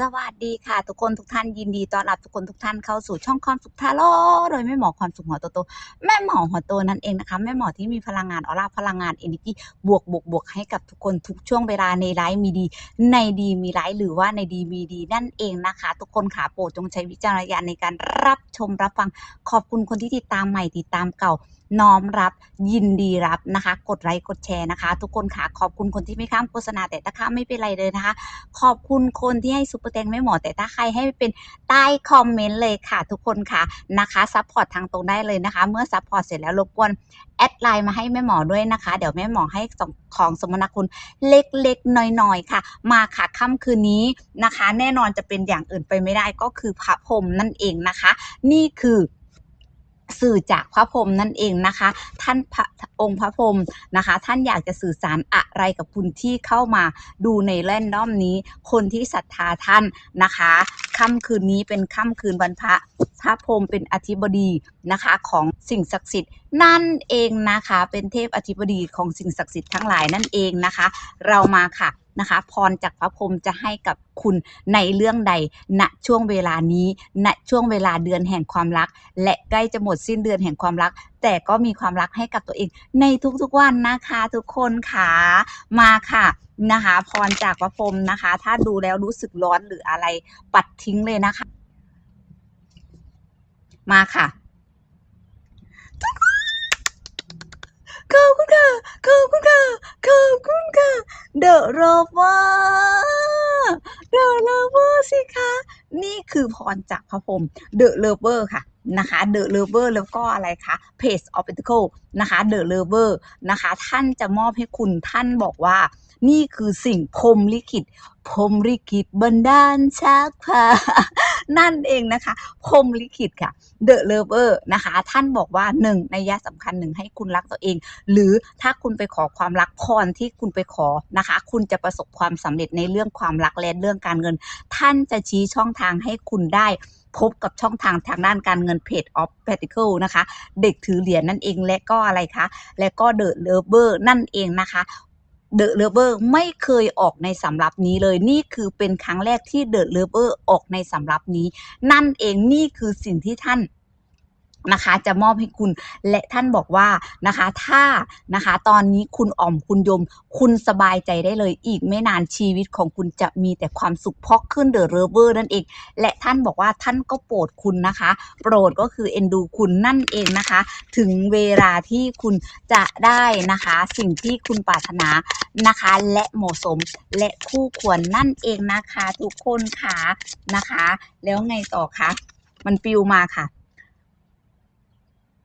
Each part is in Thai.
สวัสดีค่ะ ทุกคนทุกท่านยินดีต้อนรับทุกคนทุกท่านเข้าสู่ช่องความสุขทาโร่โดยแม่หมอความสุขหัวโตโตแม่หมอหัวโตนั่นเองนะคะแม่หมอที่มีพลังงานออร่าพลังงานเอเนจีบวกบวกบวกให้กับทุกคนทุกช่วงเวลาในไลฟ์มีดี ในดีมีไลฟ์หรือว่าในดีมีดีนั่นเองนะคะ ทุกคนขาโปรดจงใช้วิจารณญาณในการรับชมรับฟังขอบคุณคนที่ติดตามใหม่ติดตามเก่า น้อมรับยินดีรับนะคะ กดไลค์กดแชร์นะคะ ทุกคนค่ะขอบคุณคนที่ไม่ข้ามโฆษณาแต่ถ้าข้ามไม่เป็นไรเลยนะคะ ขอบคุณคนที่ให้ซุปเปอร์แตงไม่หมอแต่ถ้าใครให้เป็นใต้คอมเมนต์เลยค่ะ ทุกคนค่ะนะคะซัพพอร์ตทางตรงได้เลยนะคะ เมื่อซัพพอร์ตเสร็จแล้วรบกวนแอดไลน์มาให้แม่หมอด้วยนะคะ เดี๋ยวแม่หมอให้ของสมนาคุณเล็กๆน้อยๆค่ะ มาค่ะค่ำคืนนี้นะคะ แน่นอนจะเป็นอย่างอื่นไปไม่ได้ก็คือพระพรมนั่นเองนะคะ นี่คือ สื่อจากพระพรหมนั่นเองนะคะ ท่านพระองค์พระพรหมนะคะ ท่านอยากจะสื่อสารอะไรกับคุณที่เข้ามาดูในแรนดอมนี้ คนที่ศรัทธาท่านนะคะค่ำคืนนี้เป็นค่ำคืนวันพระพระพรหมเป็นอธิบดีนะคะของสิ่งศักดิ์สิทธิ์นั่นเองนะคะ เป็นเทพอธิบดีของสิ่งศักดิ์สิทธิ์ทั้งหลายนั่นเองนะคะ เรามาค่ะ นะคะ พรจากพระพรหมจะให้กับคุณในเรื่องใด ณ ช่วงเวลานี้ ณ ช่วงเวลาเดือนแห่งความรัก และใกล้จะหมดสิ้นเดือนแห่งความรัก แต่ก็มีความรักให้กับตัวเอง ในทุกๆวันนะคะทุกคนค่ะ มาค่ะนะคะ พรจากพระพรหมนะคะ ถ้าดูแล้วรู้สึกร้อนหรืออะไรปัดทิ้งเลยนะคะ มาค่ะ ขอบคุณค่ะ ขอบคุณค่ะ ขอบคุณค่ะ เดอะโรเวอร์เดอะโรเวอร์สิคะ นี่คือพรจากพระพรหมเดอะเลเวอร์ค่ะนะคะเดอะเลเวอร์แล้วก็อะไรคะเพจออฟฟิคิลนะคะเดอะเลเวอร์นะคะท่านจะมอบให้คุณท่านบอกว่า นี่คือสิ่งพรมลิขิตพรมลิขิตบันดาลชักพา นั่นเองนะคะพรมลิขิตค่ะ The Lover นะคะ ท่านบอกว่าหนึ่งในยะสำคัญหนึ่งให้คุณรักตัวเอง หรือถ้าคุณไปขอความรักพรที่คุณไปขอนะคะ คุณจะประสบความสำเร็จในเรื่องความรักและเรื่องการเงิน ท่านจะชี้ช่องทางให้คุณได้พบกับช่องทางทางด้านการเงินเพจ of Pentacle นะคะ เด็กถือเหรียญนั่นเองและก็อะไรคะ และก็ The Lover นั่นเองนะคะ The Lover ไม่เคยออกในสำรับนี้เลย นี่คือเป็นครั้งแรกที่ The Lover ออกในสำรับนี้ นั่นเองนี่คือสิ่งที่ท่าน นะคะจะมอบให้คุณและท่านบอกว่านะคะถ้านะคะตอนนี้คุณอ่อมคุณยม คุณสบายใจได้เลยอีกไม่นานชีวิตของคุณจะมีแต่ความสุขเพราะขึ้นเดอะเรเวอร์นั่นเอง และท่านบอกว่าท่านก็โปรดคุณนะคะ โปรดก็คือเอ็นดูคุณนั่นเองนะคะ ถึงเวลาที่คุณจะได้นะคะ สิ่งที่คุณปรารถนานะคะ และเหมาะสมและคู่ควรนั่นเองนะคะ ทุกคนค่ะนะคะ แล้วไงต่อคะมันปิวมาค่ะ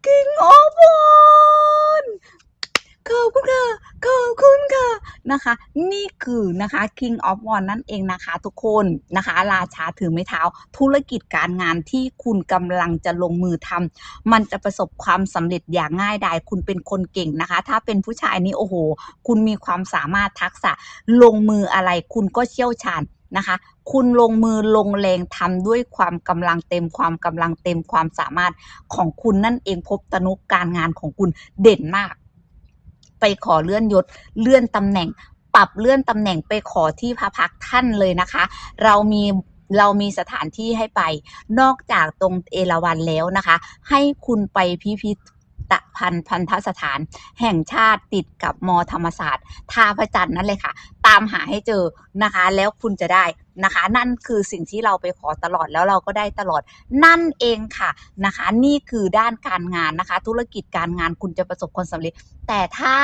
King of One ขอบคุณค่ะ ขอบคุณค่ะนะคะ นี่คือนะคะ King of One นั่นเองนะคะ ทุกคนนะคะ ราชาถือไม้เท้า ธุรกิจการงานที่คุณกำลังจะลงมือทำมันจะประสบความสำเร็จอย่างง่ายดายคุณเป็นคนเก่งนะคะ ถ้าเป็นผู้ชายนี่โอ้โห คุณมีความสามารถทักษะลงมืออะไรคุณก็เชี่ยวชาญนะคะ คุณลงมือลงแรงทำด้วยความกำลังเต็มความกำลังเต็มความสามารถของคุณนั่นเองพบตนุกการงานของคุณเด่นมาก ไปขอเลื่อนยศเลื่อนตำแหน่ง ปรับเลื่อนตำแหน่งไปขอที่พระพักท่านเลยนะคะ เรามีเรามีสถานที่ให้ไป นอกจากตรงเอราวัณแล้วนะคะ ให้คุณไปพิพิธภัณฑ์พันธสถาน แห่งชาติติดกับมธรรมศาสตร์ท่าพระจันทร์นั่นเลยค่ะ ตามหาให้เจอนะคะ แล้วคุณจะได้ นะคะ นั่นคือสิ่งที่เราไปขอตลอดแล้วเราก็ได้ตลอดนั่นเองค่ะนะคะ นี่คือด้านการงานนะคะ ธุรกิจการงานคุณจะประสบความสำเร็จ แต่ถ้า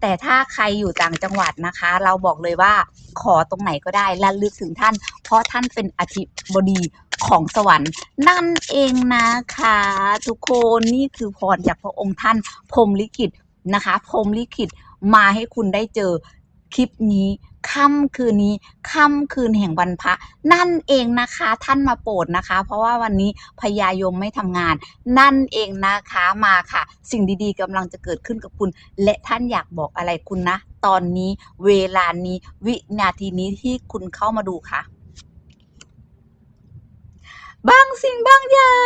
แต่ถ้าใครอยู่ต่างจังหวัดนะคะ เราบอกเลยว่าขอตรงไหนก็ได้ระลึกถึงท่าน เพราะท่านเป็นอธิบดีของสวรรค์นั่นเองนะคะ ทุกคนนี่คือพรจากพระองค์ท่านพรมลิขิตนะคะพรมลิขิตมาให้คุณได้เจอคลิปนี้ ค่ำคืนนี้ค่ำคืนแห่งวันพระนั่นเองนะคะท่านมาโปรดนะคะ เพราะว่าวันนี้พญายมไม่ทำงาน นั่นเองนะคะมาค่ะ สิ่งดีๆกำลังจะเกิดขึ้นกับคุณ และท่านอยากบอกอะไรคุณนะ ตอนนี้เวลานี้วินาทีนี้ที่คุณเข้ามาดูค่ะบางสิ่งบางอย่า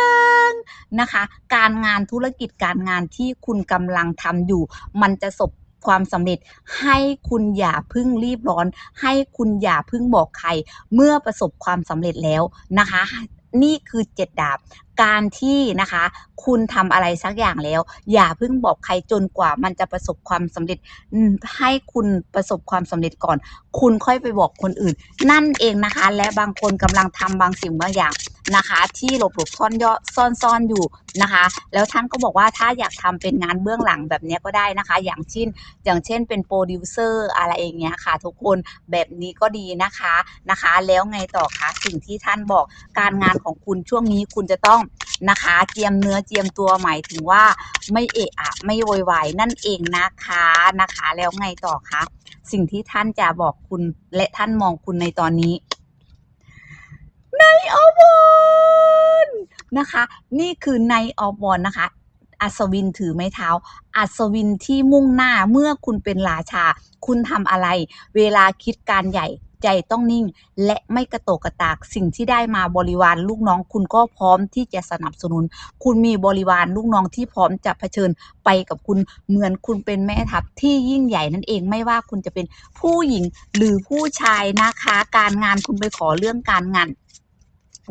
งนะคะ การงานธุรกิจการงานที่คุณกำลังทำอยู่ มันจะสบ ความสำเร็จ ให้คุณอย่าพึ่งรีบร้อน ให้คุณอย่าพึ่งบอกใคร เมื่อประสบความสำเร็จแล้วนะคะ นี่คือเจ็ดดาบ การที่นะคะ คุณทำอะไรสักอย่างแล้ว อย่าเพิ่งบอกใครจนกว่ามันจะประสบความสำเร็จให้คุณประสบความสำเร็จก่อน คุณค่อยไปบอกคนอื่น นั่นเองนะคะ และบางคนกำลังทำบางสิ่งบางอย่างนะคะ ที่หลบหลบซ่อนย่อซ่อนซ่อนอยู่นะคะ แล้วท่านก็บอกว่าถ้าอยากทำเป็นงานเบื้องหลังแบบนี้ก็ได้นะคะ อย่างเช่นอย่างเช่นเป็นโปรดิวเซอร์อะไรอย่างเงี้ยค่ะ ทุกคนแบบนี้ก็ดีนะคะนะคะ แล้วไงต่อคะสิ่งที่ท่านบอกการงานของคุณช่วงนี้คุณจะต้องนะคะ เจียมเนื้อเจียมตัวหมายถึงว่าไม่เอะอะไม่โวยวายนั่นเองนะคะนะคะ แล้วไงต่อคะสิ่งที่ท่านจะบอกคุณและท่านมองคุณในตอนนี้ ในออวอนนะคะ นี่คือในออวอนนะคะอัศวินถือไม้เท้า อัศวินที่มุ่งหน้าเมื่อคุณเป็นราชา คุณทำอะไร เวลาคิดการใหญ่ ใจต้องนิ่ง และไม่กระโตกกระตากสิ่งที่ได้มาบริวารลูกน้อง คุณก็พร้อมที่จะสนับสนุน คุณมีบริวารลูกน้องที่พร้อมจะเผชิญไปกับคุณเหมือนคุณเป็นแม่ทัพที่ยิ่งใหญ่นั่นเองไม่ว่าคุณจะเป็นผู้หญิงหรือผู้ชายนะคะ การงานคุณไปขอเรื่องการงาน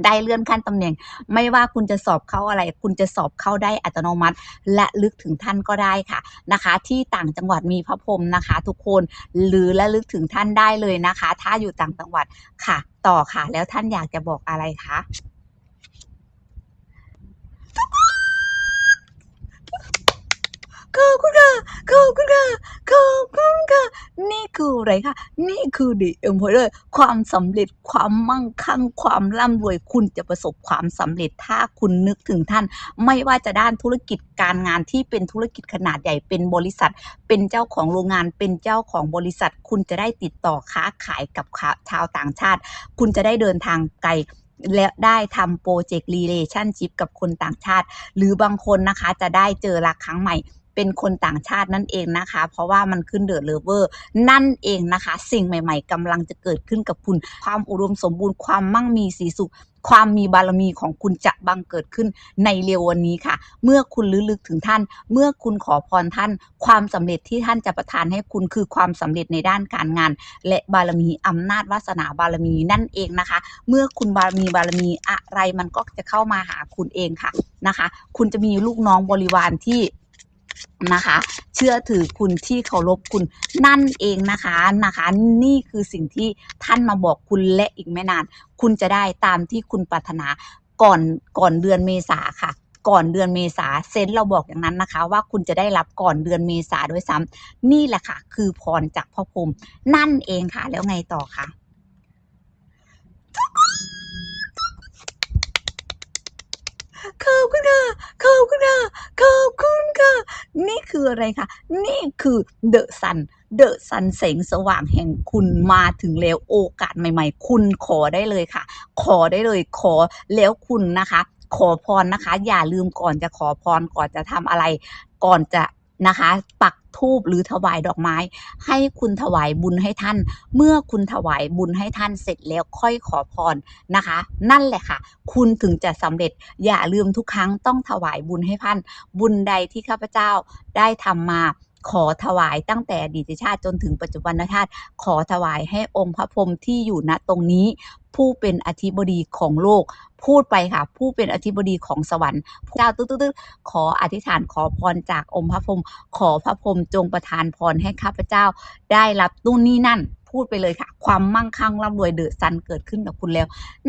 ได้เลื่อนขั้นตำแหน่ง ไม่ว่าคุณจะสอบเข้าอะไร คุณจะสอบเข้าได้อัตโนมัติ และลึกถึงท่านก็ได้ค่ะนะคะ ที่ต่างจังหวัดมีพระพรมนะคะ ทุกคนหรือและลึกถึงท่านได้เลยนะคะ ถ้าอยู่ต่างจังหวัดค่ะ ต่อค่ะ แล้วท่านอยากจะบอกอะไรคะขอบคุณค่ะขอบคุณค่ะขอบคุณค่ะ นี่คืออะไรคะนี่คือดีเอ็มพอเลยความสำเร็จความมั่งคั่งความร่ำรวยคุณจะประสบความสำเร็จถ้าคุณนึกถึงท่าน ไม่ว่าจะด้านธุรกิจการงานที่เป็นธุรกิจขนาดใหญ่เป็นบริษัท เป็นเจ้าของโรงงานเป็นเจ้าของบริษัท คุณจะได้ติดต่อค้าขายกับชาวต่างชาติ คุณจะได้เดินทางไกลและได้ทำโปรเจกต์รีเลชั่นชิพกับคนต่างชาติ หรือบางคนนะคะจะได้เจอรักครั้งใหม่ เป็นคนต่างชาตินั่นเองนะคะ เพราะว่ามันขึ้นเดอะเลเวอร์นั่นเองนะคะ สิ่งใหม่ ๆกำลังจะเกิดขึ้นกับคุณ ความอุดมสมบูรณ์ความมั่งมีสีสุขความมีบารมีของคุณจะบังเกิดขึ้นในเร็ววันนี้ค่ะ เมื่อคุณลึกลึกถึงท่าน เมื่อคุณขอพรท่าน ความสำเร็จที่ท่านจะประทานให้คุณคือความสำเร็จในด้านการงาน และบารมีอำนาจวาสนาบารมีนั่นเองนะคะ เมื่อคุณบารมีบารมีอะไรมันก็จะเข้ามาหาคุณเองค่ะนะคะ คุณจะมีลูกน้องบริวารที่ นะคะ เชื่อถือคุณที่เคารพคุณนั่นเองนะคะนะคะ นี่คือสิ่งที่ท่านมาบอกคุณและอีกไม่นาน คุณจะได้ตามที่คุณปรารถนาก่อนก่อนเดือนเมษาค่ะก่อนเดือนเมษาเซนเราบอกอย่างนั้นนะคะ ว่าคุณจะได้รับก่อนเดือนเมษาด้วยซ้ำนี่แหละค่ะ คือพรจากพ่อพรมนั่นเองค่ะ แล้วไงต่อคะ ขอบคุณค่ะ ขอบคุณค่ะ ขอบคุณค่ะ นี่คืออะไรคะ นี่คือเดอะซัน เดอะซันแสงสว่างแห่งคุณมาถึงแล้วโอกาสใหม่ ๆ คุณขอได้เลยค่ะ ขอได้เลย ขอแล้วคุณนะคะ ขอพรนะคะ อย่าลืมก่อนจะขอพรก่อนจะทำอะไร ก่อนจะ นะคะ ปักทูบหรือถวายดอกไม้ ให้คุณถวายบุญให้ท่าน เมื่อคุณถวายบุญให้ท่านเสร็จแล้วค่อยขอพรนะคะ นั่นแหละค่ะ คุณถึงจะสำเร็จอย่าลืมทุกครั้งต้องถวายบุญให้ท่าน บุญใดที่ข้าพเจ้าได้ทำมา ขอถวายตั้งแต่อดีตชาติจนถึงปัจจุบันชาติ ขอถวายให้องค์พระพรหมที่อยู่ณตรงนี้ ผู้เป็นอธิบดีของโลก พูดไปค่ะ ผู้เป็นอธิบดีของสวรรค์เจ้าตึ๊ดๆขออธิษฐานขอพรจากองค์พระพรหมขอพระพรหมจงประทานพรให้ข้าพเจ้า ได้รับนู่นนี่นั่นพูดไปเลยค่ะ ความมั่งคั่งร่ำรวยเดือดซันเกิดขึ้นกับคุณแล้ว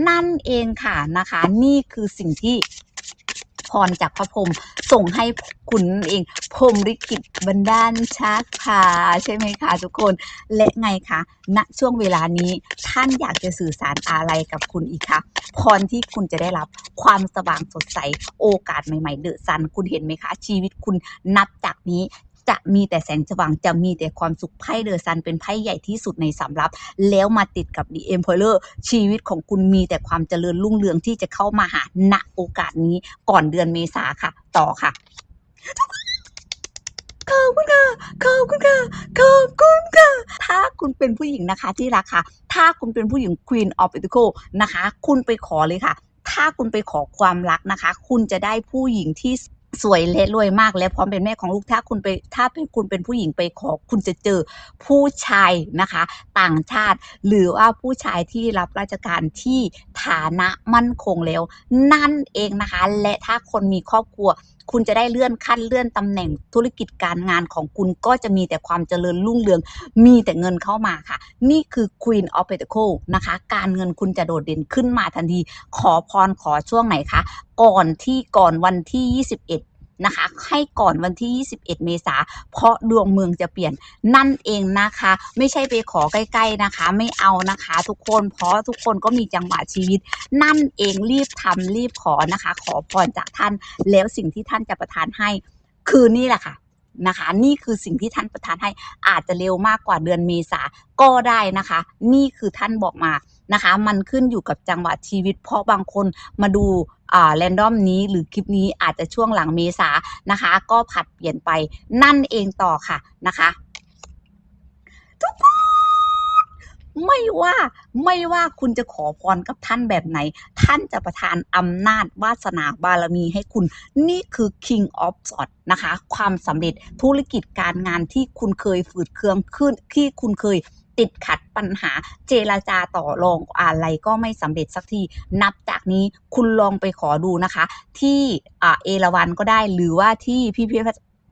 นั่นเองค่ะนะคะ นี่คือสิ่งที่ พรจากพระพรหมส่งให้คุณนั่นเองพรมลิกิตบรรดาลชักพาใช่ไหมคะทุกคนและไงคะณช่วงเวลานี้ท่านอยากจะสื่อสารอะไรกับคุณอีกคะพรที่คุณจะได้รับความสว่างสดใสโอกาสใหม่ๆเดือดซันคุณเห็นไหมคะ ชีวิตคุณนับจากนี้ จะมีแต่แสงสว่างจะมีแต่ความสุขไพ่เดอะซันเป็นไพ่ใหญ่ที่สุดในสำรับ แล้วมาติดกับ The Emperor ชีวิตของคุณมีแต่ความเจริญรุ่งเรืองที่จะเข้ามาหาณโอกาสนี้ก่อนเดือนเมษาค่ะ ต่อค่ะขอบคุณค่ะขอบคุณค่ะขอบคุณค่ะ ถ้าคุณเป็นผู้หญิงนะคะที่รักค่ะ ถ้าคุณเป็นผู้หญิง Queen of Pentacles นะคะ คุณไปขอเลยค่ะ ถ้าคุณไปขอความรักนะคะ คุณจะได้ผู้หญิงที่ สวยและรวยมากและพร้อมเป็นแม่ของลูกถ้าคุณไปถ้าเป็นคุณเป็นผู้หญิงไปขอ คุณจะเจอผู้ชายนะคะ ต่างชาติ หรือว่าผู้ชายที่รับราชการที่ฐานะมั่นคงแล้ว นั่นเองนะคะ และถ้าคนมีครอบครัว คุณจะได้เลื่อนขั้นเลื่อนตำแหน่งธุรกิจการงานของคุณก็จะมีแต่ความเจริญรุ่งเรือง มีแต่เงินเข้ามาค่ะ นี่คือ Queen of Pentacles นะคะ การเงินคุณจะโดดเด่นขึ้นมาทันที ขอพรขอช่วงไหนคะ ก่อนที่ก่อนวันที่ 21 นะคะ ให้ก่อนวันที่ 21 เมษาเพราะดวงเมืองจะเปลี่ยนนั่นเองนะคะ ไม่ใช่ไปขอใกล้ ๆนะคะ ไม่เอานะคะ ทุกคนเพราะทุกคนก็มีจังหวะชีวิต นั่นเองรีบทำรีบขอนะคะ ขอพรจากท่านแล้วสิ่งที่ท่านจะประทานให้คือนี่แหละค่ะนะคะนี่คือสิ่งที่ท่านประทานให้อาจจะเร็วมากกว่าเดือนเมษาก็ได้นะคะ นี่คือท่านบอกมานะคะ มันขึ้นอยู่กับจังหวะชีวิต เพราะบางคนมาดู อ่าแรนดอมนี้หรือคลิปนี้อาจจะช่วงหลังเมษานะคะ ก็ผัดเปลี่ยนไปนั่นเองต่อค่ะนะคะทุกคนไม่ว่าไม่ว่าคุณจะขอพรกับท่านแบบไหน ท่านจะประทานอำนาจวาสนาบารมีให้คุณ นี่คือ King of s w o r d นะคะ ความสำเร็จธุรกิจการงานที่คุณเคยฝืดเคืองขึ้นที่คุณเคย ติดขัดปัญหาเจรจาต่อรองอะไรก็ไม่สำเร็จสักทีนับจากนี้คุณลองไปขอดูนะคะ ที่เอราวันก็ได้หรือว่าที่พิพิธ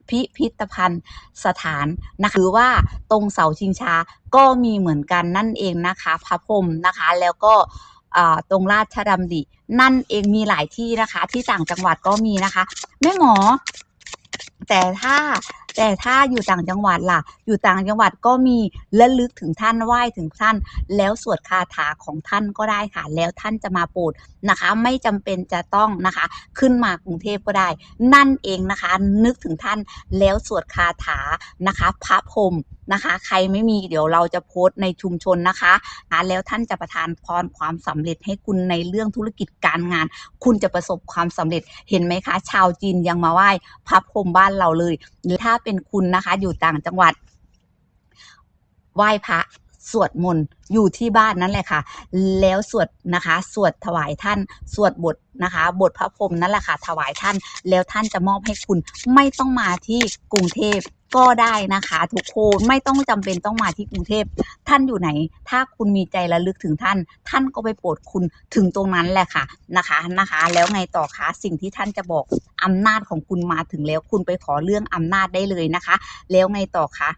พิพิธภัณฑ์สถานนะคะหรือว่าตรงเสาชิงช้าก็มีเหมือนกันนั่นเองนะคะพระพรหมนะคะ แล้วก็ตรงราชดำรินั่นเองมีหลายที่นะคะ ที่ต่างจังหวัดก็มีนะคะแม่หมอ แต่ถ้าแต่ถ้าอยู่ต่างจังหวัดล่ะ อยู่ต่างจังหวัดก็มีและลึกถึงท่านไหว้ถึงท่าน แล้วสวดคาถาของท่านก็ได้ค่ะ แล้วท่านจะมาโปรดนะคะ ไม่จำเป็นจะต้องนะคะ ขึ้นมากรุงเทพก็ได้ นั่นเองนะคะ นึกถึงท่านแล้วสวดคาถานะคะ พระพรมนะคะ ใครไม่มีเดี๋ยวเราจะโพสต์ในชุมชนนะคะอ่าแล้วท่านจะประทานพรความสำเร็จให้คุณในเรื่องธุรกิจการงาน คุณจะประสบความสำเร็จเห็นไหมคะ ชาวจีนยังมาไหว้พระพรมบ้านเราเลยหรือถ้าเป็นคุณนะคะ อยู่ต่างจังหวัด ไหว้พระสวดมนต์อยู่ที่บ้านนั่นแหละค่ะ แล้วสวดนะคะ สวดถวายท่าน สวดบทนะคะ บทพระพรหมนั่นแหละค่ะ ถวายท่าน แล้วท่านจะมอบให้คุณ ไม่ต้องมาที่กรุงเทพ ก็ได้นะคะ ทุกคนไม่ต้องจำเป็นต้องมาที่กรุงเทพท่านอยู่ไหน ถ้าคุณมีใจระลึกถึงท่าน ท่านก็ไปโปรดคุณถึงตรงนั้นแหละค่ะนะคะนะคะ แล้วไงต่อคะสิ่งที่ท่านจะบอกอำนาจของคุณมาถึงแล้วคุณไปขอเรื่องอำนาจได้เลยนะคะ แล้วไงต่อคะ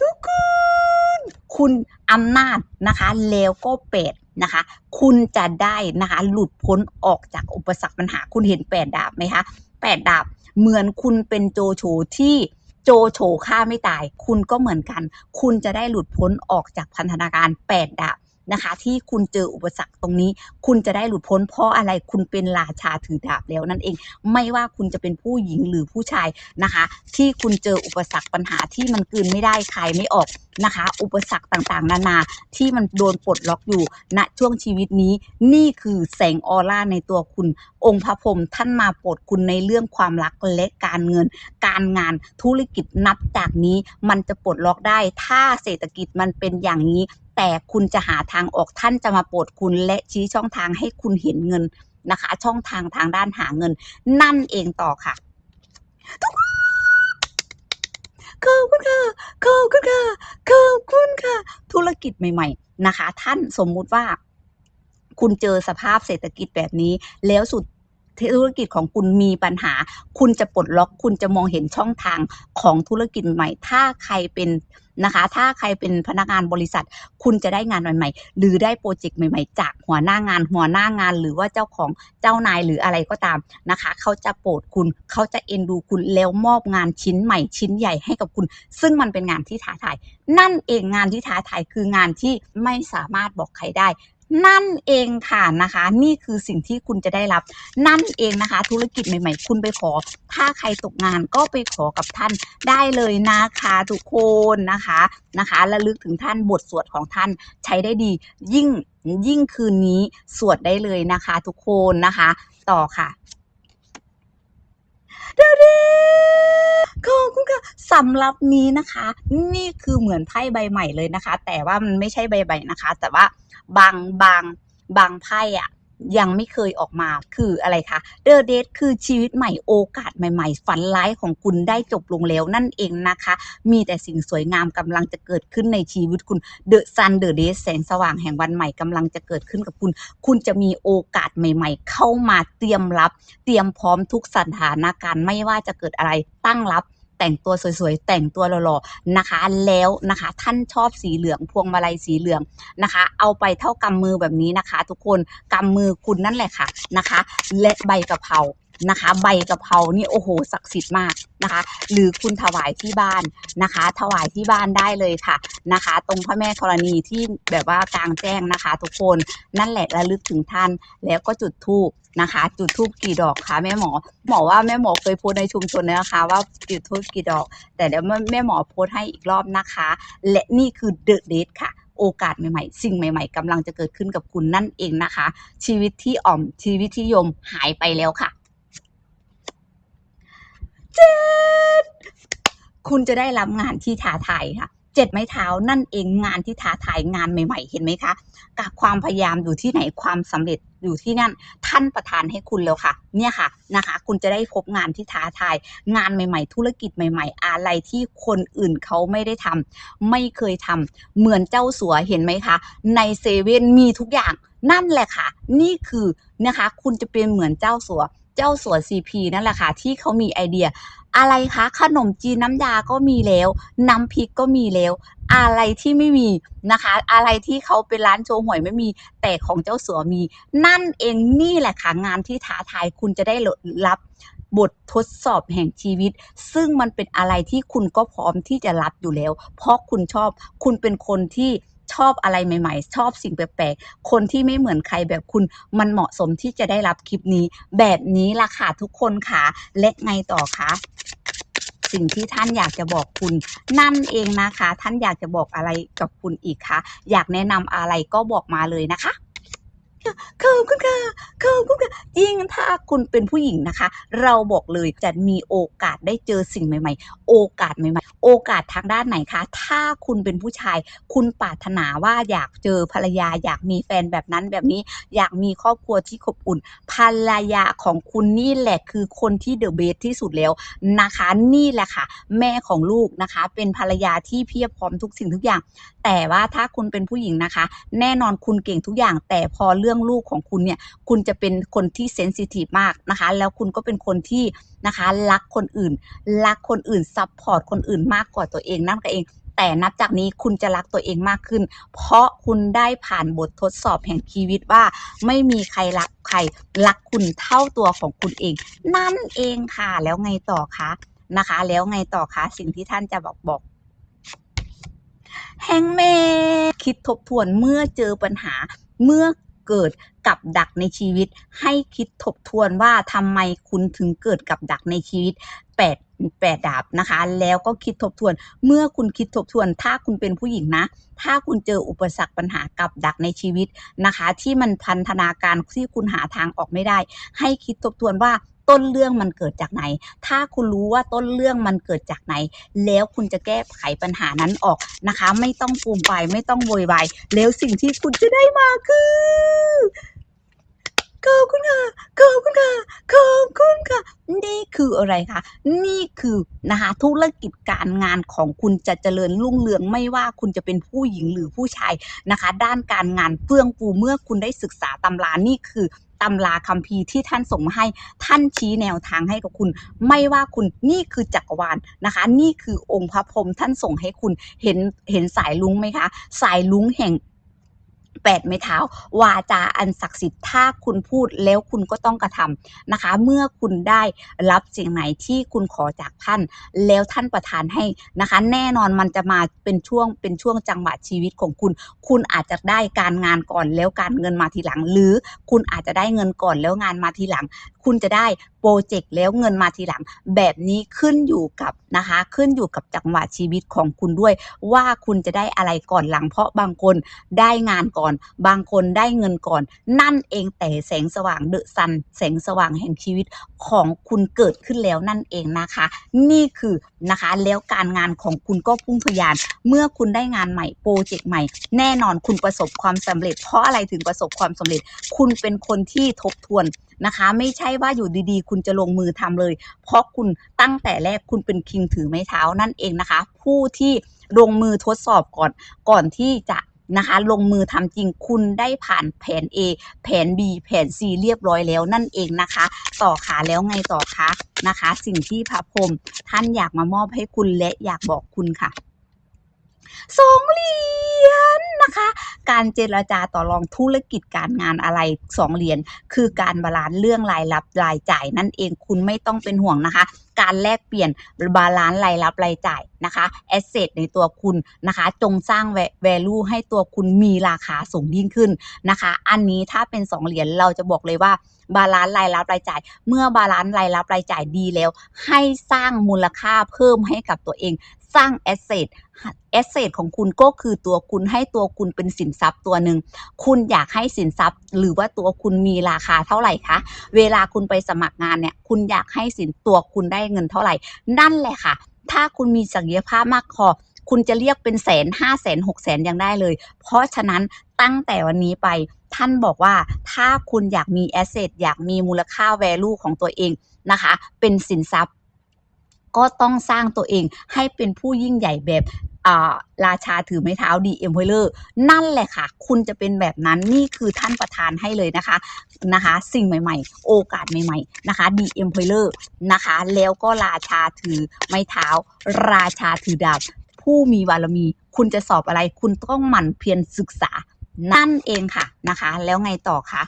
ทุกคนคุณอำนาจนะคะ แล้วก็เป็ดนะคะ คุณจะได้นะคะ หลุดพ้นออกจากอุปสรรคปัญหาคุณเห็นแปดดาบไหมคะแปดดาบ เหมือนคุณเป็นโจโฉที่โจโฉฆ่าไม่ตาย คุณก็เหมือนกัน คุณจะได้หลุดพ้นออกจากพันธนาการแปดดาบนะคะ ที่คุณเจออุปสรรคตรงนี้ คุณจะได้หลุดพ้นเพราะอะไรคุณเป็นราชาถือดาบแล้วนั่นเอง ไม่ว่าคุณจะเป็นผู้หญิงหรือผู้ชายนะคะ ที่คุณเจออุปสรรคปัญหาที่มันกืนไม่ได้คายไม่ออก นะคะ อุปสรรคต่างๆ นานาที่มันโดนปลดล็อกอยู่ณช่วงชีวิตนี้ นี่คือแสงออร่าในตัวคุณ องค์พระพรหมท่านมาโปรดคุณในเรื่องความรักและการเงิน การงานธุรกิจนับจากนี้มันจะปลดล็อกได้ ถ้าเศรษฐกิจมันเป็นอย่างนี้ แต่คุณจะหาทางออกท่านจะมาโปรดคุณและชี้ช่องทางให้คุณเห็นเงินนะคะ ช่องทางทางด้านหาเงิน นั่นเองต่อค่ะทุกคน ขอบคุณค่ะขอบคุณค่ะขอบคุณค่ะ ธุรกิจใหม่ ๆ นะคะ ท่านสมมุติว่า คุณเจอสภาพเศรษฐกิจแบบนี้ แล้วสุดธุรกิจของคุณมีปัญหา คุณจะปลดล็อก คุณจะมองเห็นช่องทางของธุรกิจใหม่ ถ้าใครเป็น นะคะ ถ้าใครเป็นพนักงานบริษัท คุณจะได้งานใหม่ๆ หรือได้โปรเจกต์ใหม่ๆ จากหัวหน้างานหัวหน้างาน หรือว่าเจ้าของเจ้านายหรืออะไรก็ตามนะคะ เขาจะโปรดคุณเขาจะเอ็นดูคุณแล้วมอบงานชิ้นใหม่ชิ้นใหญ่ให้กับคุณ ซึ่งมันเป็นงานที่ท้าทาย นั่นเองงานที่ท้าทายคืองานที่ไม่สามารถบอกใครได้ นั่นเองค่ะนะคะ นี่คือสิ่งที่คุณจะได้รับ นั่นเองนะคะ ธุรกิจใหม่ ๆ คุณไปขอ ถ้าใครตกงานก็ไปขอกับท่านได้เลยนะคะทุกคนนะคะนะคะและลึกถึงท่านบทสวดของท่านใช้ได้ดี ยิ่งยิ่งคืนนี้สวดได้เลยนะคะ ทุกคนนะคะ ต่อค่ะ เดยวดีขอบคุณค่ะสำหรับนี้นะคะ นี่คือเหมือนไพ่ใบใหม่เลยนะคะ แต่ว่ามันไม่ใช่ใบใหม่นะคะ แต่ว่าบางบางบางไพ่อะ ยังไม่เคยออกมาคืออะไรคะเดอะเดทคือชีวิตใหม่โอกาสใหม่ๆ ฝันร้ายของคุณได้จบลงแล้วนั่นเองนะคะ มีแต่สิ่งสวยงามกำลังจะเกิดขึ้นในชีวิตคุณเดอะซันเดอะเดทแสงสว่างแห่งวันใหม่กำลังจะเกิดขึ้นกับคุณ คุณจะมีโอกาสใหม่ ๆ เข้ามาเตรียมรับ เตรียมพร้อมทุกสถานการณ์ไม่ว่าจะเกิดอะไรตั้งรับ แต่งตัวสวยๆ แต่งตัวหล่อๆนะคะ แล้วนะคะท่านชอบสีเหลืองพวงมาลัยสีเหลืองนะคะ เอาไปเท่ากำมือแบบนี้นะคะ ทุกคนกำมือคุณนั่นแหละค่ะนะคะ และใบกะเพรานะคะ ใบกะเพรานี่โอ้โหศักดิ์สิทธิ์มากนะคะ หรือคุณถวายที่บ้านนะคะ ถวายที่บ้านได้เลยค่ะนะคะ ตรงพระแม่ธรณีที่แบบว่ากลางแจ้งนะคะ ทุกคนนั่นแหละระลึกถึงท่านแล้วก็จุดธูป นะคะ จุดธูปกี่ดอกคะแม่หมอหมอว่าแม่หมอเคยโพสในชุมชนนะคะ ว่าจุดธูปกี่ดอก แต่เดี๋ยวแม่หมอโพสให้อีกรอบนะคะ และนี่คือเดอะเดทค่ะ โอกาสใหม่ๆ สิ่งใหม่ๆกำลังจะเกิดขึ้นกับคุณนั่นเองนะคะ ชีวิตที่อ่อมชีวิตที่ยมหายไปแล้วค่ะเจ็ดคุณจะได้รับงานที่ท้าทายค่ะ เจ็ดไม้เท้านั่นเองงานที่ท้าทายงานใหม่ ๆ เห็นไหมคะกับความพยายามอยู่ที่ไหนความสำเร็จอยู่ที่นั่นท่านประทานให้คุณแล้วค่ะ เนี่ยค่ะนะคะ คุณจะได้พบงานที่ท้าทาย งานใหม่ ๆ ธุรกิจใหม่ ๆ อะไรที่คนอื่นเขาไม่ได้ทำไม่เคยทำเหมือนเจ้าสัวเห็นไหมคะ ในเซเว่นมีทุกอย่างนั่นแหละค่ะ นี่คือนะคะ คุณจะเป็นเหมือนเจ้าสัว เจ้าสัวซีพีนั่นแหละค่ะที่เขามีไอเดีย อะไรคะขนมจีนน้ำยาก็มีแล้ว น้ำพริกก็มีแล้ว อะไรที่ไม่มีนะคะ อะไรที่เขาเป็นร้านโชว์หวยไม่มี แต่ของเจ้าสัวมี นั่นเองนี่แหละค่ะงานที่ท้าทายคุณจะได้รับบททดสอบแห่งชีวิต ซึ่งมันเป็นอะไรที่คุณก็พร้อมที่จะรับอยู่แล้ว เพราะคุณชอบคุณเป็นคนที่ ชอบอะไรใหม่ ๆ ชอบสิ่งแปลกๆ คนที่ไม่เหมือนใครแบบคุณมันเหมาะสมที่จะได้รับคลิปนี้ แบบนี้ล่ะค่ะทุกคนค่ะ และไงต่อคะสิ่งที่ท่านอยากจะบอกคุณ นั่นเองนะคะ ท่านอยากจะบอกอะไรกับคุณอีกคะอยากแนะนำอะไรก็บอกมาเลยนะคะ ขอบคุณค่ะขอบคุณค่ะยิ่งถ้าคุณเป็นผู้หญิงนะคะ เราบอกเลยจะมีโอกาสได้เจอสิ่งใหม่ ๆ โอกาสใหม่ ๆ โอกาสทางด้านไหนคะ ถ้าคุณเป็นผู้ชาย คุณปรารถนาว่าอยากเจอภรรยา อยากมีแฟนแบบนั้นแบบนี้ อยากมีครอบครัวที่อบอุ่น ภรรยาของคุณนี่แหละคือคนที่เดอะเบสที่สุดแล้วนะคะ นี่แหละค่ะ แม่ของลูกนะคะ เป็นภรรยาที่เพียบพร้อมทุกสิ่งทุกอย่าง แต่ว่าถ้าคุณเป็นผู้หญิงนะคะ แน่นอนคุณเก่งทุกอย่าง แต่พอเรื่องลูกของคุณเนี่ยคุณจะเป็นคนที่เซนซิทีฟมากนะคะ แล้วคุณก็เป็นคนที่นะคะรักคนอื่น รักคนอื่นซัพพอร์ตคนอื่นมากกว่าตัวเองนั่นก็เองแต่นับจากนี้คุณจะรักตัวเองมากขึ้น เพราะคุณได้ผ่านบททดสอบแห่งชีวิตว่า ไม่มีใครรักใครรักคุณเท่าตัวของคุณเอง นั่นเองค่ะ แล้วไงต่อคะนะคะ แล้วไงต่อคะสิ่งที่ท่านจะบอกบอกแฮงแมคิดทบทวนเมื่อเจอปัญหาเมื่อ เกิดกับดักในชีวิต ให้คิดทบทวนว่าทำไมคุณถึงเกิดกับดักในชีวิตแปดแปดดาบนะคะ แล้วก็คิดทบทวน เมื่อคุณคิดทบทวน ถ้าคุณเป็นผู้หญิงนะ ถ้าคุณเจออุปสรรคปัญหากับดักในชีวิตนะคะ ที่มันพันธนาการที่คุณหาทางออกไม่ได้ ให้คิดทบทวนว่า ต้นเรื่องมันเกิดจากไหน ถ้าคุณรู้ว่าต้นเรื่องมันเกิดจากไหน แล้วคุณจะแก้ไขปัญหานั้นออกนะคะ ไม่ต้องปูมไปไม่ต้องโวยวายแล้วสิ่งที่คุณจะได้มาคือขอบคุณค่ะขอบคุณค่ะขอบคุณค่ะ นี่คืออะไรคะ นี่คือนะคะธุรกิจการงานของคุณจะเจริญรุ่งเรืองไม่ว่าคุณจะเป็นผู้หญิงหรือผู้ชายนะคะ ด้านการงานเฟื่องฟูเมื่อคุณได้ศึกษาตำรานี่คือ ตำราคัมภีร์ที่ท่านส่งมาให้ท่านชี้แนวทางให้กับคุณ ไม่ว่าคุณนี่คือจักรวาลนะคะ นี่คือองค์พระพรหมท่านส่งให้คุณเห็นเห็นสายลุงไหมคะ สายลุงแห่ง แปดไม้เท้า วาจาอันศักดิ์สิทธิ์ถ้าคุณพูดแล้วคุณก็ต้องกระทำนะคะ เมื่อคุณได้รับสิ่งไหนที่คุณขอจากท่าน แล้วท่านประทานให้นะคะ แน่นอนมันจะมาเป็นช่วงเป็นช่วงจังหวะชีวิตของคุณ คุณอาจจะได้การงานก่อนแล้วการเงินมาทีหลัง หรือคุณอาจจะได้เงินก่อนแล้วงานมาทีหลัง คุณจะได้โปรเจกต์แล้วเงินมาทีหลัง แบบนี้ขึ้นอยู่กับนะคะ ขึ้นอยู่กับจังหวะชีวิตของคุณด้วย ว่าคุณจะได้อะไรก่อนหลัง เพราะบางคนได้งานก่อน บางคนได้เงินก่อน นั่นเองแต่แสงสว่างเดอะซันแสงสว่างแห่งชีวิตของคุณเกิดขึ้นแล้วนั่นเองนะคะ นี่คือนะคะแล้วการงานของคุณก็พุ่งทะยาน เมื่อคุณได้งานใหม่โปรเจกต์ใหม่ แน่นอนคุณประสบความสำเร็จ เพราะอะไรถึงประสบความสำเร็จ คุณเป็นคนที่ทบทวน นะคะ ไม่ใช่ว่าอยู่ดีๆ คุณจะลงมือทำเลย เพราะคุณตั้งแต่แรกคุณเป็นคิงถือไม้เท้านั่นเองนะคะ ผู้ที่ลงมือทดสอบก่อนก่อนที่จะนะคะลงมือทำจริงคุณได้ผ่านแผน A แผน B แผน C เรียบร้อยแล้วนั่นเองนะคะ ต่อขาแล้วไงต่อคะนะคะ สิ่งที่พระพรมท่านอยากมามอบให้คุณและอยากบอกคุณค่ะ สองเหรียญนะคะ การเจรจาต่อรองธุรกิจการงานอะไรสองเหรียญคือการบาลานซ์เรื่องรายรับรายจ่ายนั่นเองคุณไม่ต้องเป็นห่วงนะคะ การแลกเปลี่ยนบาลานซ์รายรับรายจ่ายนะคะแอสเซทในตัวคุณนะคะ จงสร้างแวลูให้ตัวคุณมีราคาสูงยิ่งขึ้นนะคะ อันนี้ถ้าเป็นสองเหรียญเราจะบอกเลยว่าบาลานซ์รายรับรายจ่าย เมื่อบาลานซ์รายรับรายจ่ายดีแล้ว ให้สร้างมูลค่าเพิ่มให้กับตัวเอง สร้างแอสเซทแอสเซทของคุณก็คือตัวคุณให้ตัวคุณเป็นสินทรัพย์ตัวหนึ่ง คุณอยากให้สินทรัพย์ หรือว่าตัวคุณมีราคาเท่าไหร่คะ เวลาคุณไปสมัครงานเนี่ย คุณอยากให้สินตัวคุณได้เงินเท่าไหร่ นั่นแหละค่ะ ถ้าคุณมีศักยภาพมากพอคุณจะเรียกเป็นแสนห้าแสนหกแสนยังได้เลย เพราะฉะนั้นตั้งแต่วันนี้ไปท่านบอกว่าถ้าคุณอยากมีแอสเซทอยากมีมูลค่า value ของตัวเองนะคะ เป็นสินทรัพย์ ก็ต้องสร้างตัวเองให้เป็นผู้ยิ่งใหญ่แบบราชาถือไม้เท้าดีเอ็มเพลอร์นั่นแหละค่ะ คุณจะเป็นแบบนั้นนี่คือท่านประธานให้เลยนะคะนะคะ สิ่งใหม่ๆ โอกาสใหม่ๆนะคะดีเอ็มเพลอร์นะคะ แล้วก็ราชาถือไม้เท้า ราชาถือดาบผู้มีบารมี คุณจะสอบอะไร คุณต้องหมั่นเพียรศึกษานั่นเองค่ะนะคะ แล้วไงต่อคะ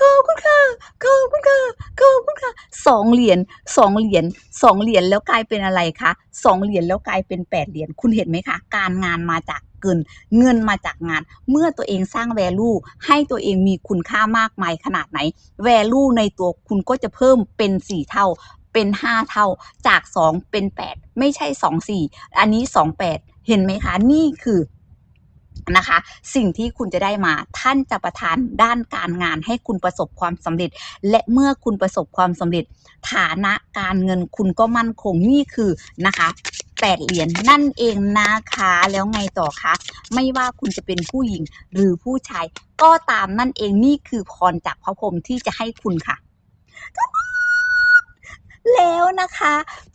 ขอบคุณค่ะ ขอบคุณค่ะขอบคุณค่ะสองเหรียญสองเหรียญสองเหรียญแล้วกลายเป็นอะไรคะสองเหรียญแล้วกลายเป็นแปดเหรียญคุณเห็นไหมคะ การงานมาจากเกินเงินมาจากงาน เมื่อตัวเองสร้าง value ให้ตัวเองมีคุณค่ามากมายขนาดไหน value ในตัวคุณก็จะเพิ่มเป็นสี่เท่าเป็น 5 เท่าจาก 2 เป็น 8 ไม่ใช่ 2 4 อันนี้ 2 8 เห็นไหมคะ นี่คือ นะคะ สิ่งที่คุณจะได้มาท่านจะประทานด้านการงานให้คุณประสบความสำเร็จ และเมื่อคุณประสบความสำเร็จ ฐานะการเงินคุณก็มั่นคงนี่คือนะคะแปดเหรียญนั่นเองนะคะแล้วไงต่อคะไม่ว่าคุณจะเป็นผู้หญิงหรือผู้ชาย ก็ตามนั่นเองนี่คือพรจากพระพรหมที่จะให้คุณค่ะแล้วนะคะ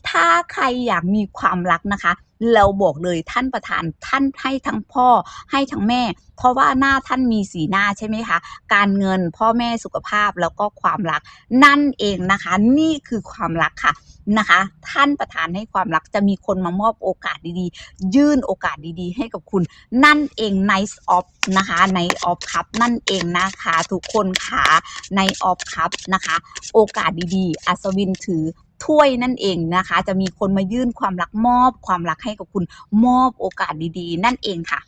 ถ้าใครอยากมีความรักนะคะ เราบอกเลยท่านประธานท่านให้ทั้งพ่อให้ทั้งแม่ เพราะว่าหน้าท่านมีสีหน้าใช่ไหมคะ การเงินพ่อแม่สุขภาพแล้วก็ความรัก นั่นเองนะคะ นี่คือความรักค่ะนะคะ ท่านประธานให้ความรักจะมีคนมามอบโอกาสดีๆ ยื่นโอกาสดีๆ ให้กับคุณ นั่นเอง Nice of นะคะ Nice of Cup นั่นเองนะคะ ทุกคนค่ะ Nice of Cup นะคะ โอกาสดีๆ อัศวินถือ ถ้วยนั่นเองนะคะ จะมีคนมายื่นความรักมอบ ความรักให้กับคุณมอบโอกาสดีๆ นั่นเองค่ะ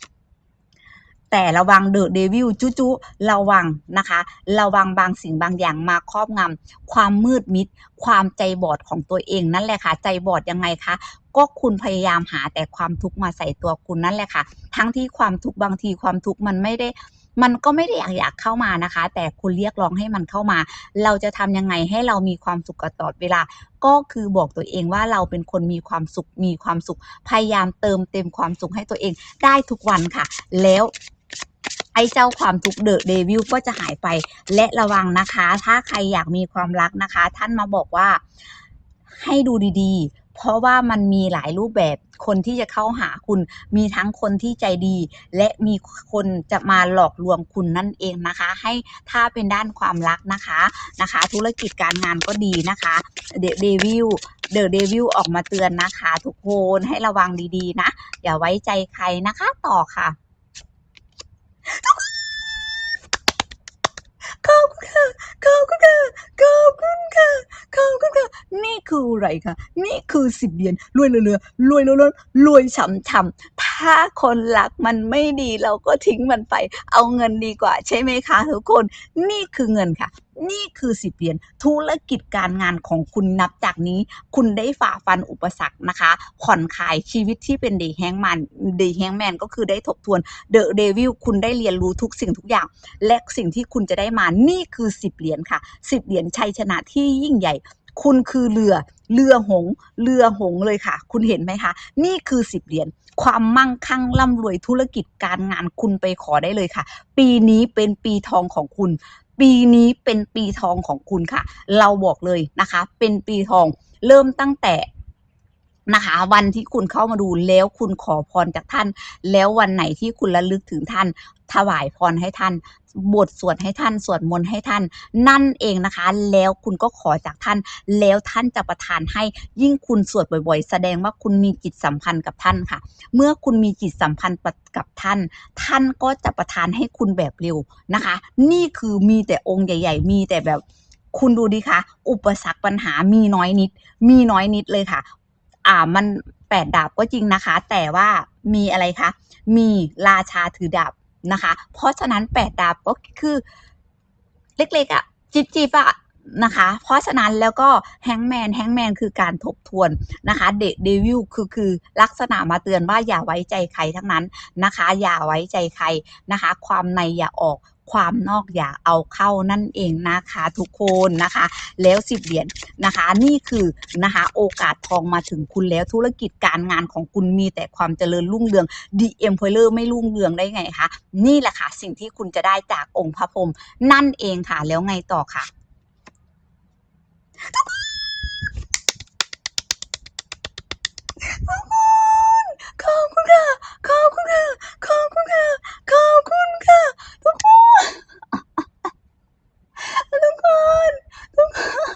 แต่ระวังเดอะเดวิลจุจุระวังนะคะ ระวังบางสิ่งบางอย่างมาครอบงำความมืดมิด ความใจบอดของตัวเองนั่นแหละค่ะ ใจบอดยังไงคะก็คุณพยายามหาแต่ความทุกข์มาใส่ตัวคุณนั่นแหละค่ะ ทั้งที่ความทุกข์บางทีความทุกข์มันไม่ได้ มันก็ไม่ได้อยากอยากเข้ามานะคะ แต่คุณเรียกร้องให้มันเข้ามา เราจะทำยังไงให้เรามีความสุขตลอดเวลา ก็คือบอกตัวเองว่าเราเป็นคนมีความสุขมีความสุข พยายามเติมเต็มความสุขให้ตัวเองได้ทุกวันค่ะ แล้วไอ้เจ้าความทุกเดอะเดวิลก็จะหายไป และระวังนะคะ ถ้าใครอยากมีความรักนะคะ ท่านมาบอกว่าให้ดูดีๆ เพราะว่ามันมีหลายรูปแบบคนที่จะเข้าหาคุณ มีทั้งคนที่ใจดี และมีคนจะมาหลอกลวงคุณนั่นเองนะคะ ให้ถ้าเป็นด้านความรักนะคะนะคะ ธุรกิจการงานก็ดีนะคะเดเดวิลเดอะเดวิลออกมาเตือนนะคะ ทุกคนให้ระวังดีๆนะ อย่าไว้ใจใครนะคะต่อค่ะ ขอบคุณค่ะ ขอบคุณค่ะ ขอบคุณค่ะ ขอบคุณค่ะ นี่คืออะไรคะ นี่คือสิบเหรียญรวยเรือรวยเรือๆรวยฉ่ำฉ่ำถ้าคนรักมันไม่ดีเราก็ทิ้งมันไป เอาเงินดีกว่าใช่ไหมคะทุกคน นี่คือเงินค่ะ นี่คือสิบเหรียญธุรกิจการงานของคุณนับจากนี้ คุณได้ฝ่าฟันอุปสรรคนะคะผ่อนคลายชีวิตที่เป็นเดย์แฮงแมนเดย์แฮงแมนก็คือได้ทบทวนเดอะเดวิลคุณได้เรียนรู้ทุกสิ่งทุกอย่าง และสิ่งที่คุณจะได้มานี่คือสิบเหรียญค่ะสิบเหรียญชัยชนะที่ยิ่งใหญ่คุณคือเรือ เรือหง เรือหงเลยค่ะ คุณเห็นไหมคะ นี่คือสิบเหรียญ ความมั่งคั่งร่ำรวยธุรกิจการงานคุณไปขอได้เลยค่ะ ปีนี้เป็นปีทองของคุณ ปีนี้เป็นปีทองของคุณค่ะ เราบอกเลยนะคะ เป็นปีทองเริ่มตั้งแต่นะคะ วันที่คุณเข้ามาดูแล้วคุณขอพรจากท่าน แล้ววันไหนที่คุณระลึกถึงท่าน ถวายพรให้ท่าน บทสวดให้ท่าน สวดมนต์ให้ท่าน นั่นเองนะคะ แล้วคุณก็ขอจากท่าน แล้วท่านจะประทานให้ยิ่งคุณสวดบ่อยๆ แสดงว่าคุณมีจิตสัมพันธ์กับท่านค่ะ เมื่อคุณมีจิตสัมพันธ์กับท่าน ท่านก็จะประทานให้คุณแบบเร็วนะคะ นี่คือมีแต่องค์ใหญ่ ๆ มีแต่แบบคุณดูดิคะอุปสรรคปัญหามีน้อยนิด มีน้อยนิดเลยค่ะ อ่ามันแปดดาบก็จริงนะคะ แต่ว่ามีอะไรคะ มีราชาถือดาบ นะคะ เพราะฉะนั้นแปดดาบก็คือเล็กๆอะ่ะจิบจิบๆอะนะคะ เพราะฉะนั้นแล้วก็แฮงแมนแฮงแมนคือการทบทวนนะคะเดเดวิลคือคือลักษณะมาเตือนว่าอย่าไว้ใจใครทั้งนั้นนะคะ อย่าไว้ใจใครนะคะ ความในอย่าออก ความนอกอย่าเอาเข้านั่นเองนะคะทุกคนนะคะ แล้วสิบเหรียญนะคะ นี่คือนะคะโอกาสทองมาถึงคุณแล้วธุรกิจการงานของคุณมีแต่ความเจริญรุ่งเรือง ดีเอ็มพเลอร์ไม่รุ่งเรืองได้ไงคะนี่แหละค่ะสิ่งที่คุณจะได้จากองค์พระพรหมนั่นเองค่ะแล้วไงต่อคะขอบคุณค่ะ ขอบคุณค่ะ ขอบคุณค่ะ ขอบคุณค่ะ ทุกคน ทุกคน ทุกคน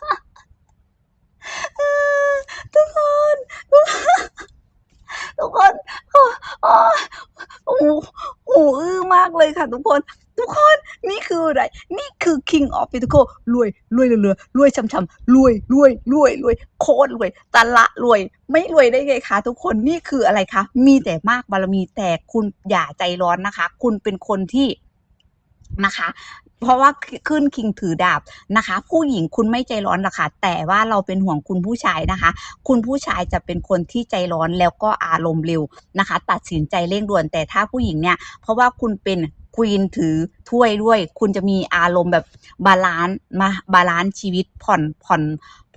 เอ่อทุกคน ทุกคนทุกคนโอ้โอ้โหหูอื้อมากเลย ค่ะทุกคน ทุกคนนี่คืออะไร นี่คือ King of pentacle รวยรวยเรือรวยช่ำๆรวยรวยรวยรวยโคตรรวยตะละรวย ไม่รวยได้ไงคะทุกคนนี่คืออะไรคะมีแต่มากบารมีแต่คุณอย่าใจร้อนนะคะ คุณเป็นคนที่นะคะเพราะว่าขึ้นคิงถือดาบนะคะ ผู้หญิงคุณไม่ใจร้อนหรอกค่ะ แต่ว่าเราเป็นห่วงคุณผู้ชายนะคะ คุณผู้ชายจะเป็นคนที่ใจร้อนแล้วก็อารมณ์เร็วนะคะ ตัดสินใจเร่งด่วนแต่ถ้าผู้หญิงเนี่ย เพราะว่าคุณเป็น ควีนถือถ้วยด้วย คุณจะมีอารมณ์แบบบาลานซ์มาบาลานซ์ชีวิตผ่อนผ่อน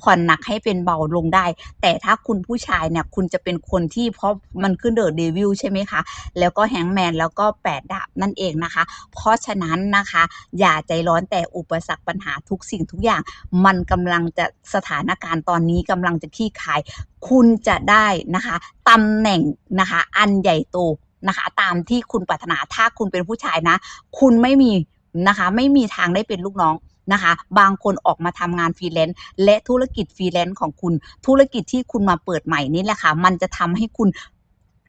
ผ่อนหนักให้เป็นเบาลงได้ แต่ถ้าคุณผู้ชายเนี่ย คุณจะเป็นคนที่เพราะมันขึ้นเดอะเดวิลใช่ไหมคะ แล้วก็แฮงแมนแล้วก็แปดดาบนั่นเองนะคะ เพราะฉะนั้นนะคะ อย่าใจร้อนแต่อุปสรรคปัญหาทุกสิ่งทุกอย่าง มันกำลังจะสถานการณ์ตอนนี้กำลังจะคลี่คาย คุณจะได้นะคะตำแหน่งนะคะ อันใหญ่โต นะคะ ตามที่คุณปรารถนาถ้าคุณเป็นผู้ชายนะ คุณไม่มีนะคะ ไม่มีทางได้เป็นลูกน้องนะคะ บางคนออกมาทำงานฟรีแลนซ์และธุรกิจฟรีแลนซ์ของคุณ ธุรกิจที่คุณมาเปิดใหม่นี่แหละค่ะ มันจะทำให้คุณ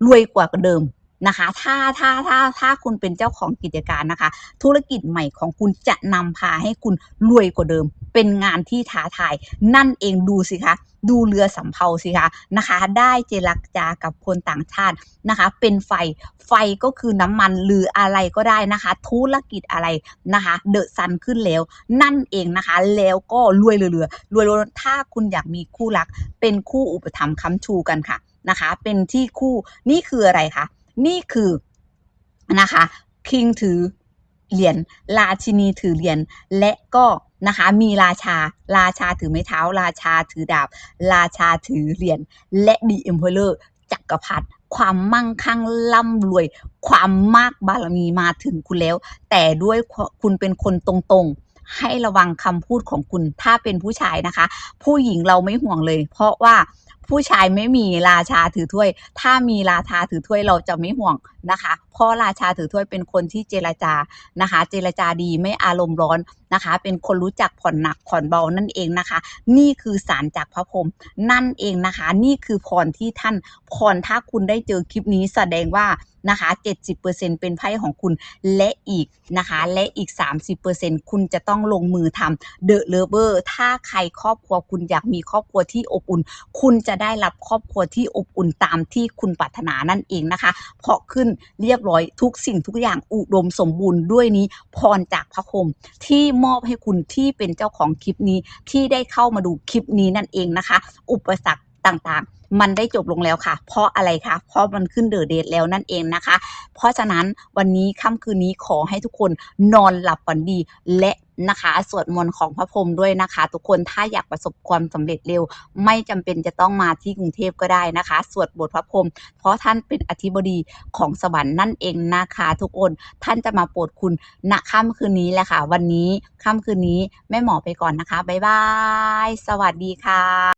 รวยกว่าเดิม นะคะ ถ้าถ้าถ้าถ้าคุณเป็นเจ้าของกิจการนะคะ ธุรกิจใหม่ของคุณจะนำพาให้คุณรวยกว่าเดิม เป็นงานที่ท้าทาย นั่นเองดูสิคะดูเรือสำเภาสิคะนะคะ ได้เจรจากับคนต่างชาตินะคะ เป็นไฟไฟก็คือน้ำมันหรืออะไรก็ได้นะคะ ธุรกิจอะไรนะคะเดอะซันขึ้นแล้ว นั่นเองนะคะ แล้วก็รวยเรือรวยๆถ้าคุณอยากมีคู่รัก เป็นคู่อุปถัมภ์ค้ำชูกันค่ะนะคะ เป็นที่คู่นี่คืออะไรคะ นี่คือนะคะคิงถือเหรียญราชินีถือเหรียญและก็นะคะมีราชาราชาถือไม้เท้า ราชาถือดาบ ราชาถือเหรียญและดีเอ็มเพลเลอร์จักรพรรดิความมั่งคั่งร่ำรวย ความมากบารมีมาถึงคุณแล้ว แต่ด้วยคุณเป็นคนตรงๆ ให้ระวังคำพูดของคุณถ้าเป็นผู้ชายนะคะ ผู้หญิงเราไม่ห่วงเลย เพราะว่า ผู้ชายไม่มีราชาถือถ้วย ถ้ามีราชาถือถ้วยเราจะไม่ห่วงนะคะ เพราะราชาถือถ้วยเป็นคนที่เจรจานะคะ เจรจาดีไม่อารมณ์ร้อนนะคะ เป็นคนรู้จักผ่อนหนักผ่อนเบานั่นเองนะคะ นี่คือสารจากพระพรหมนั่นเองนะคะ นี่คือพรที่ท่านพรถ้าคุณได้เจอคลิปนี้แสดงว่านะคะ70%เป็นไพ่ของคุณและอีกนะคะ และอีก 30%คุณจะต้องลงมือทำ The Lover ถ้าใครครอบครัวคุณอยากมีครอบครัวที่อบอุ่น คุณจะได้รับครอบครัวที่อบอุ่นตามที่คุณปรารถนานั่นเองนะคะ เพราะขึ้นเรียบร้อยทุกสิ่งทุกอย่างอุดมสมบูรณ์ด้วยนี้พรจากพระคมที่มอบให้คุณที่เป็นเจ้าของคลิปนี้ที่ได้เข้ามาดูคลิปนี้นั่นเองนะคะ อุปสรรคต่างๆ มันได้จบลงแล้วค่ะ เพราะอะไรคะเพราะมันขึ้นเดอะเดทแล้วนั่นเองนะคะ เพราะฉะนั้นวันนี้ค่ำคืนนี้ขอให้ทุกคนนอนหลับฝันดีและนะคะสวดมนต์ของพระพรหมด้วยนะคะ ทุกคนถ้าอยากประสบความสำเร็จเร็ว ไม่จำเป็นจะต้องมาที่กรุงเทพก็ได้นะคะ สวดบทพระพรหมเพราะท่านเป็นอธิบดีของสวรรค์นั่นเองนะคะ ทุกคนท่านจะมาโปรดคุณณค่ำคืนนี้แหละค่ะ วันนี้ค่ำคืนนี้แม่หมอไปก่อนนะคะบ๊ายบาย สวัสดีค่ะ